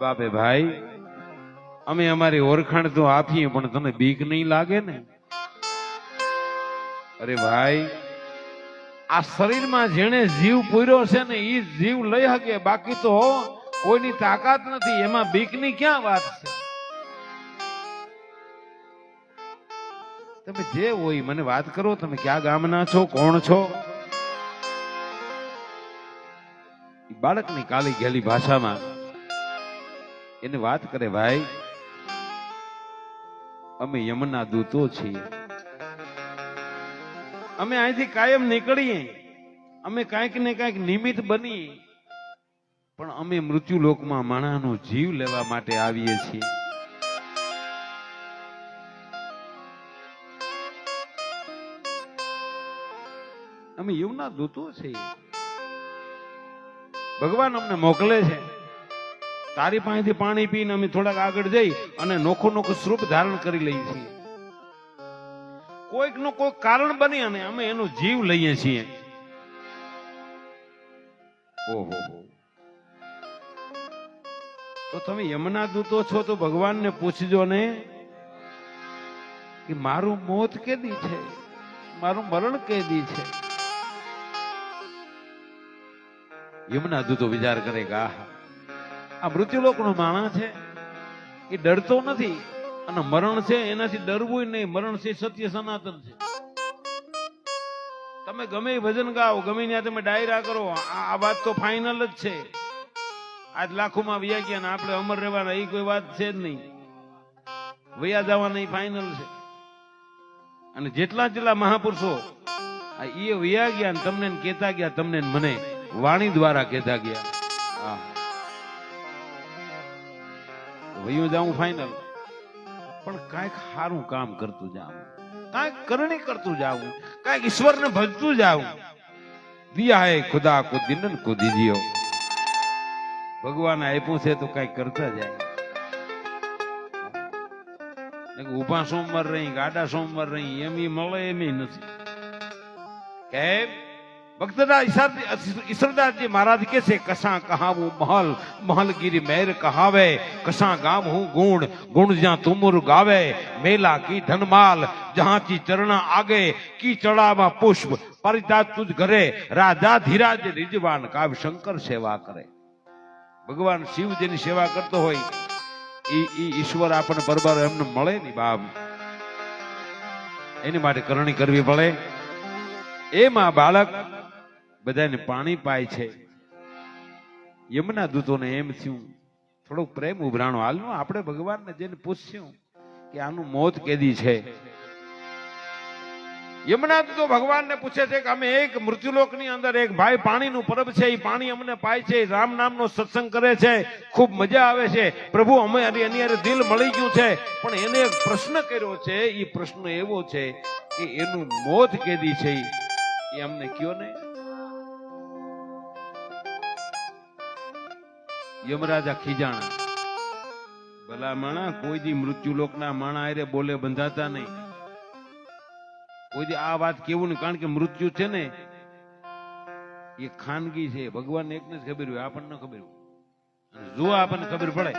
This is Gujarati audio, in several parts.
બાપે, ભાઈ, અમે અમારી ઓળખાણ તો આપીએ, પણ તને બીક નહીં લાગે ને? અરે ભાઈ, આ શરીરમાં જેણે જીવ પૂર્યો છે ને એ જીવ લઈ શકે બાકી તો કોઈની તાકાત નથી, એમાં બીકની ક્યાં વાત છે? તમે જે હોય, મને વાત કરો, તમે ક્યાં ગામના છો, કોણ છો? બાળકની કાલી ગેલી ભાષામાં એને વાત કરે, ભાઈ, અમે યમના દૂતો છીએ. અમે અહીંથી કાયમ નીકળીએ. અમે કાંઈક ને કાંઈક નિમિત્ત બનીએ. પણ અમે મૃત્યુ લોકમાં માણાનો જીવ લેવા માટે આવીએ છીએ. અમે યુવના દૂતો છીએ. ભગવાન અમને મોકલે છે. તારી પાસેથી પાણી પીને અમે થોડાક આગળ જઈ અને નોખું નોખું સ્વરૂપ ધારણ કરી લઈએ છીએ. કોઈકનું કોઈક કારણ બની અને અમે એનો જીવ લઈએ છીએ. ઓહો. તો તમે યમના દૂતો છો તો ભગવાનને પૂછજો ને કે મારું મોત કેદી છે? મારું મરણ કેદી છે? યમના દૂતો વિચાર કરે કે આહા આ મૃત્યુલોકનો માણસ છે, એ ડરતો નથી અને મરણ છે, એનાથી ડરવું નહીં. મરણ છે, સત્ય સનાતન છે. તમે ગમે ભજન ગાઓ, ગમે ત્યાં તમે ડાયરા કરો, આ વાત તો ફાઇનલ જ છે. આજ લાખોમાં વ્યા ગયા ને આપણે અમર રહેવાના એ કોઈ વાત છે જ નહીં. વયા જવાના એ ફાઇનલ છે. અને જેટલા જેટલા મહાપુરુષો એ વયા ગયા તમને કેતા ગયા, તમને મને વાણી દ્વારા કહેતા ગયા. વયું જાઉં ફાઈનલ પણ કાંઈક સારું કામ કરતું જાવું કાંઈક કરણી કરતું જાવું કાંઈક ઈશ્વરને ભજતું જાવું દિયા ખુદા કો દિનન કો દીજીઓ ભગવાન આપ્યું છે તો કાંઈક કરતા જાય. ઊભા સોમવાર રહી, ગાડા સોમવાર રહી, એમ મળે એમ નથી. કેમ? ભક્તદા ઈશ્વરદાસજી મહારાજ કે છે કસા કહાવું મહલ? મહલગીરી મેર કહાવે? કસા ગામ હું ગુણ? ગુણ જ્યાં તુમુર ગાવે? મેલા કી ધનમાલ? જહાં કી ચરણા આગે? કી ચડામાં પુષ્પ? પરિતા તુજ ઘરે? રાજા ધીરાજ રિજવાન કાવ શંકર સેવા કરે. ભગવાન શિવ જેની સેવા કરતો હોય, ઈ ઈ ઈશ્વર આપણને બરબર એમને મળે ની બાપ. એની માટે કરણી કરવી પડે. એમાં બાળક બધાને પાણી પાય છે. યમના દૂતોને એમ થયું, થોડોક પ્રેમ ઉભરાણો. હાલનો આપણે ભગવાનને જેને પૂછ્યું કે આનું મોત કેદી છે? યમના દૂતો ભગવાનને પૂછે છે કે અમે એક મૃત્યુલોકની અંદર એક ભાઈ પાણીનું પરબ છે એ પાણી અમને પાય છે રામ નામનો સત્સંગ કરે છે, ખૂબ મજા આવે છે. પ્રભુ, અમે એની હારે દિલ મળી ગયું છે. પણ એને એક પ્રશ્ન કર્યો છે એ પ્રશ્ન એવો છે કે એનું મોત કેદી છે? એ અમને કયો ને યમરાજા ખીજાણા ભલા માણા, કોઈ દી મૃત્યુલોકના માણા હારે બોલે બંધાતા નહીં. કોઈ દી આ વાત કેવું ને? કારણ કે મૃત્યુ છે ને, એ ખાનગી છે. ભગવાન એકને જ ખબર હોય, આપણને ખબર હોય. જો આપણને ખબર પડે,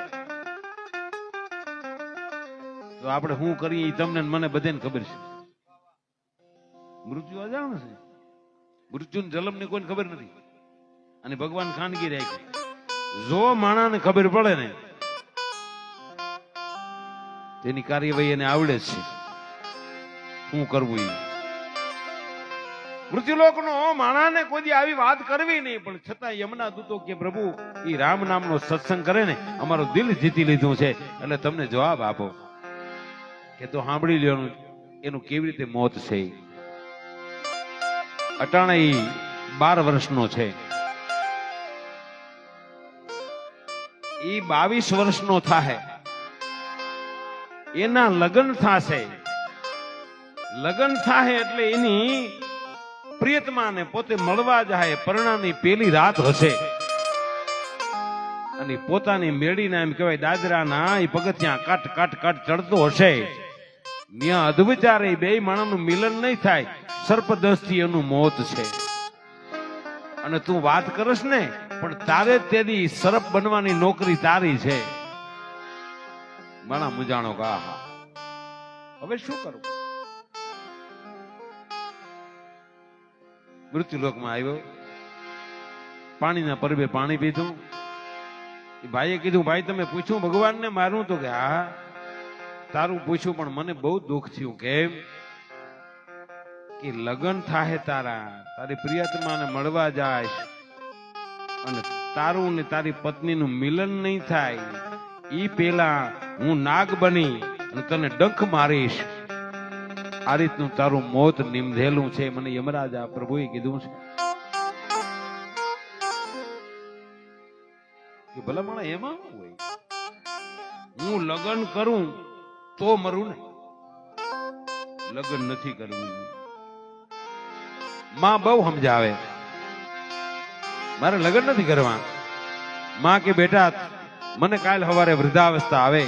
તો આપણે શું કરીએ તમને ને મને બધાને ખબર છે. મૃત્યુ અજાણ છે. મૃત્યુ જલમ ને કોઈને ખબર નથી. અને ભગવાન ખાનગી રાખી જો માણાને ખબર પડે ને, તેની કાર્યવાહી એને આવડે છે. શું કરવું એ મૃત્યુલોકનો માણાને કોઈ આવી વાત કરવી નહીં, પણ છતાં યમના દૂતો કે પ્રભુ એ રામ નામનો સત્સંગ કરે ને, અમારું દિલ જીતી લીધું છે, એટલે તમને જવાબ આપો. કે તો સાંભળી લ્યો એનું કેવી રીતે મોત છે અટાણે બાર વર્ષનો છે. ઈ બાવીસ વર્ષનો થાય એના લગ્ન થાશે. લગ્ન થાય એટલે એની પ્રિયતમાને પોતે મળવા જાય, પરણાની પેલી રાત હશે. અને પોતાની મેળીના એમ કહેવાય દાદરાના એ પગથિયા કાટ કાટ કાટ ચડતો હશે. ત્યાં અધવિચારે બે માણસનું મિલન નહીં થાય. સર્પદસ્તી એનું મોત છે. અને તું વાત કરસ ને પણ તારે તેની સરપ બનવાની નોકરી તારી છે. માણા મુજાણો કા હવે શું કરું? મૃત્યુલોકમાં આવ્યો. પાણીના પરબે પાણી પીધું. ભાઈએ કીધું, ભાઈ, તમે પૂછ્યું ભગવાનને મારું તો કે, હા, તારું પૂછ્યું, પણ મને બહુ દુઃખ થયું. કેમ? કે લગ્ન થાહે તારા. તારી પ્રિયતમાને મળવા જાય. અને તારું ને તારી પત્નીનું મિલન નહીં થાય. એ પેલા હું નાગ બની અને તને ડંખ મારીશ. આ રીતનું તારું મોત નિમધેલું છે. મને યમરાજા પ્રભુએ કીધું છે. કે ભલા માણા એમાં હોય? હું લગ્ન કરું તો મરું ને? લગ્ન નથી કરવું. માં બહુ સમજાવે. મારે લગ્ન નથી કરવા. માં કે, બેટા, મને કાલ સવારે વૃદ્ધાવસ્થા આવે.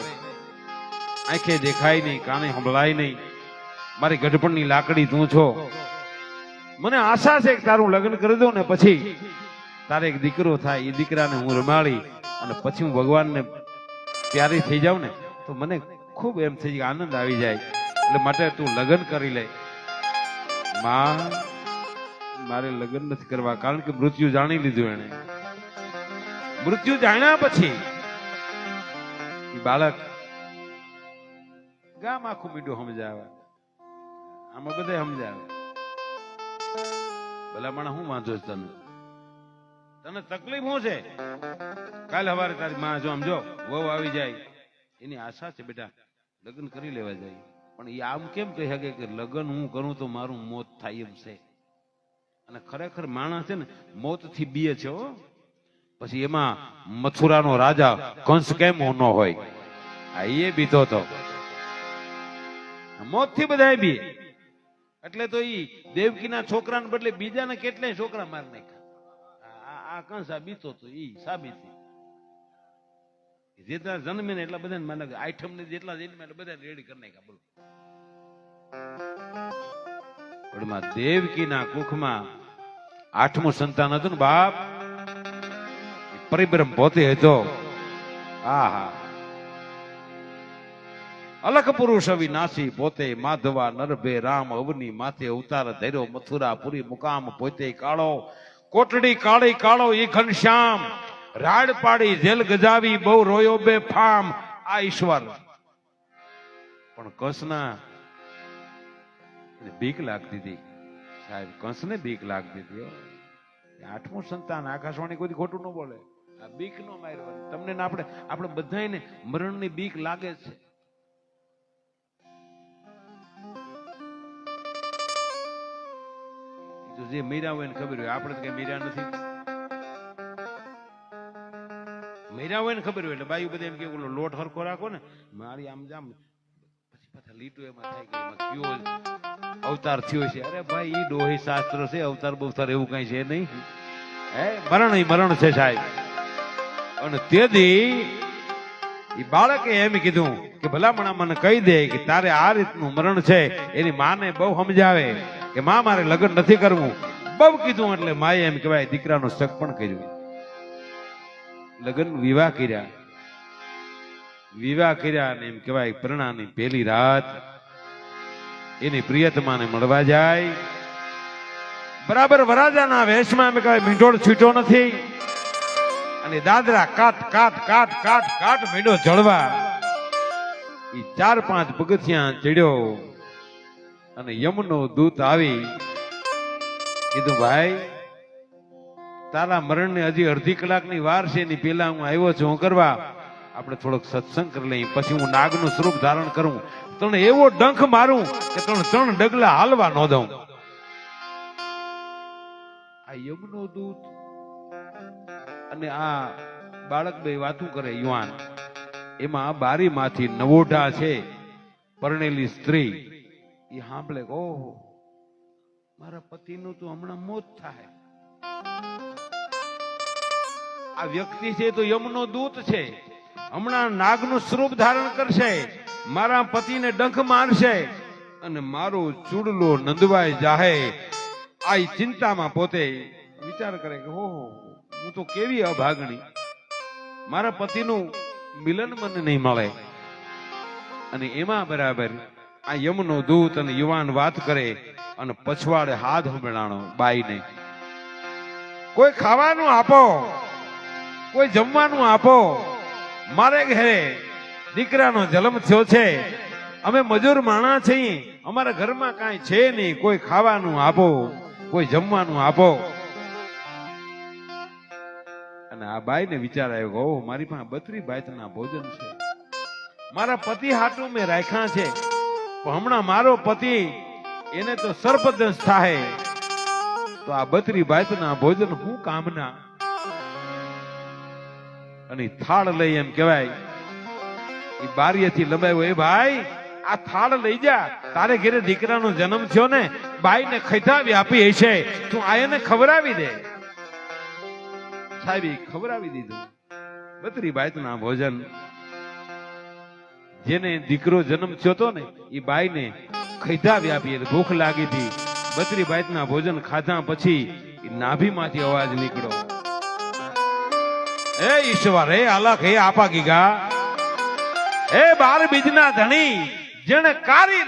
આંખે દેખાય નહીં, કાને સંભળાય નહીં. મારી ગઢપણની લાકડી તું છો. મને આશા છે કે તારું લગ્ન કરી દઉં ને પછી તારે એક દીકરો થાય, એ દીકરાને હું રમાડી અને પછી હું ભગવાનને પ્યારી થઈ જાઉં ને, તો મને ખૂબ એમ થઈ આનંદ આવી જાય. એટલે માટે તું લગ્ન કરી લે. માં મારે લગ્ન નથી કરવા, કારણ કે મૃત્યુ જાણી લીધું એને મૃત્યુ જાણ્યા પછી બાળક ગામ આખું મીઠું સમજાવે. આમાં બધે સમજાવે. ભલામણ હું વાંધો છે તને? તને તકલીફ શું છે? કાલે સવારે તારી માં જો આમ જો, વહુ આવી જાય. એની આશા છે બેટા, લગ્ન કરી લેવા જાય. પણ એ આમ કેમ કહી શકે કે લગ્ન હું કરું તો મારું મોત થાય એમ છે? અને ખરેખર માણસ છે ને મોતથી બીએ છે પછી એમાં મથુરાનો રાજા કંસ કેમ ન હોય? એ બીતો તો. મોતથી બધા બી એટલે તો ઈ દેવકીના છોકરાને બદલે બીજાને કેટલાય છોકરા માર નાખ્યા. આ- કંસ આ બીતો તો ઈ સાબિતી. જેટલા જન્મે ને એટલા બધા માને આઈટમ ને જેટલા જન્મે એટલે બધા રેડી કરી નાખ્યા બોલો પણ દેવકીના કુખમાં આઠમું સંતાન હતું ને બાપ? એ પરિબ્રહ્મ પોતે હતો. આહા. અલખ પુરુષ અવિનાશી પોતે માધવા, નરભે, રામ, અવની માથે અવતાર ધૈર્યો મથુરા પુરી મુકામ પોતે કાળો. કોટડી કાળી કાળો એ ઘનશ્યામ રાડ પાડી જેલ ગજાવી, બહુ રોયો બે ફામ. આ ઈશ્વર. પણ કસના બીક લાગતી હતી. સાહેબ, કંસને બીક લાગતી હતી આઠમું સંતાન આકાશવાણી કોઈ ખોટું ન બોલે. આ બીક નો માર્યો તમને ને આપણે આપણે બધાને મરણની બીક લાગે છે. જે મીરા હોય ને ખબર હોય. આપણે તો કઈ મીરા નથી. મીરા હોય ને ખબર હોય એટલે બાયું બધા એમ કે, ઓલો લોટ હરખો રાખો ને. મારી આમ જામ, પછી પાછા લીટું એમાં થાય કે એમાં કયો અવતાર થયો છે. અરે ભાઈ, ઈ ડોહી શાસ્ત્ર છે, અવતાર બવતાર એવું કઈ છે નહીં. હે, મરણ મરણ છે સાહેબ. અને તેથી એ બાળકે એમ કીધું કે ભલામણા મને કહી દે કે તારે આ રીતનું મરણ છે, એની માને બહુ સમજાવે કે માં મારે લગ્ન નથી કરવું. બહુ કીધું એટલે માએ એમ કહેવાય, દીકરાનું શક પણ કર્યું. લગ્ન વિવાહ કર્યા. વિવાહ કર્યા અને એમ કહેવાય, પ્રણાની પહેલી રાત એની પ્રિયતમાને મળવા જાય. બરાબર વરાજાના વેશમાં એમ કહેવાય, મીંઢોળ છૂટો નથી. અને દાદરા કાટ કાટ કાટ કાટ કાટ મીંડો જળવા. એ ચાર પાંચ પગથિયા ચડ્યો અને યમનો દૂત આવી. કીધું, ભાઈ, તારા મરણને હજી અડધી કલાકની વાર છે, એની પેલા હું આવ્યો છું કરવા. આપણે થોડોક સત્સંગ કરી લઈએ. પછી હું નાગનું સ્વરૂપ ધારણ કરું. તને એવો ડંખ મારું કે તને ત્રણ ડગલા હાલવા ન દઉં. આ યમનો દૂત અને આ બાળક બે વાતું કરે, યુવાન. એમાં બારીમાંથી નવોઢા છે, પરણેલી સ્ત્રી. એ સાંભળે ઓહો, મારા પતિનું તો હમણાં મોત થાય. આ વ્યક્તિ છે તો યમનો દૂત છે. હમણાં નાગનું સ્વરૂપ ધારણ કરશે, મારા પતિને ડંખ મારશે અને મારો ચૂડલો નંદવાય જાહે. આ ચિંતામાં પોતે વિચાર કરે કે હો હું તો કેવી અભાગણી. મારા પતિનું મિલન મને નહીં મળે. અને એમાં બરાબર આ યમનો દૂત અને યુવાન વાત કરે અને પછવાડે હાથ હંભળાણો બાઈને. કોઈ ખાવાનું આપો, કોઈ જમવાનું આપો મારે ઘરે દીકરાનો જન્મ થયો છે. અમે મજૂર માણા છીએ. અમારા ઘરમાં કાંઈ છે નહીં. કોઈ ખાવાનું આપો કોઈ જમવાનું આપો. અને આ બાઈને વિચાર આવ્યો કે, મારી પાસે બત્રી બાયતના ભોજન છે. મારા પતિ હાટું મેં રાખ્યા છે. પણ હમણાં મારો પતિ એને તો સર્પદંશ થાય તો આ બત્રી બાયતના ભોજન હું કામના અને થાળ લઈ એમ કહેવાય. એ બારીએથી લંબાવ્યો, એ ભાઈ, આ થાળ લઈ જા. તારે ઘેરે દીકરાનો જન્મ થયો ને, બાઈને ખૈતાવી આપી હશે. તું આ એને ખવડાવી દે. સાહેબ ખવડાવી દીધું. બત્રી બાયતના ભોજન. જેને દીકરો જન્મ થયો તો ને એ બાઈને ખૈતાવી આપી ભૂખ લાગી હતી. બત્રી બાયતના ભોજન ખાધા પછી નાભીમાંથી અવાજ નીકળ્યો. હે ઈશ્વર હે અલખ હે આપા ગીગા. હે બાર બીજના ધણી જેણે કારી